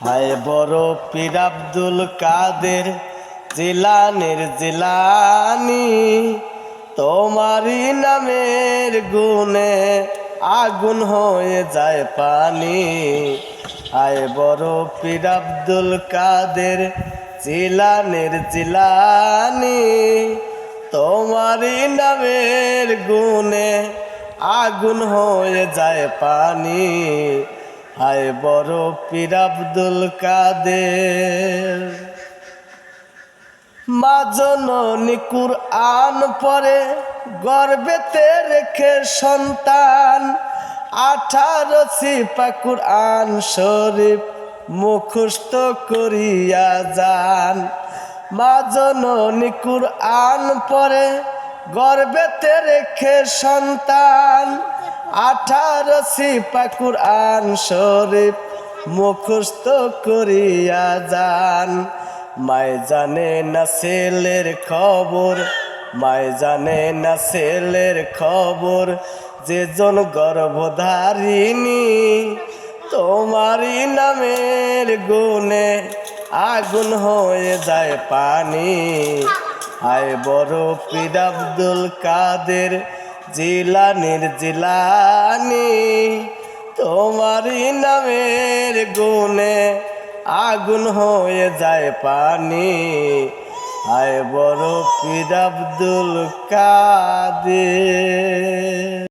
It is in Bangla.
হায় বড় পীর আব্দুল কাদের, জিলানের জিলানি, তোমারই নামের গুণে আগুন হয়ে যায় পানি। হায় বড় পীর আব্দুল কাদের, জিলানের জিলানি, তোমারই নামের গুণে আগুন হয়ে যায় পানি। হায় বড় পীর আব্দুল কাদের। মা জননী কুরআন পরে গর্বেতে রেখে সন্তান। আঠারো সিপা কুরআন শরীফ মুখস্থ করিয়া যান। মা জননী কুরআন পরে গর্বেতে রেখে সন্তান। আঠারো সিপা কুরআন শরীফ মুখস্থ করিয়া যান। মায় জানে না ছেলের খবর মায় জানে না ছেলের খবর যে জন গর্ভধারিণী তোমারই নামের গুণে আগুন হয়ে যায় পানি। হায় বড় পীর আব্দুল কাদের জিলানির জিলানি তোমারই নামের গুনে আগুন হয়ে যায় পানি। আয় বড় পীর আব্দুল কাদের।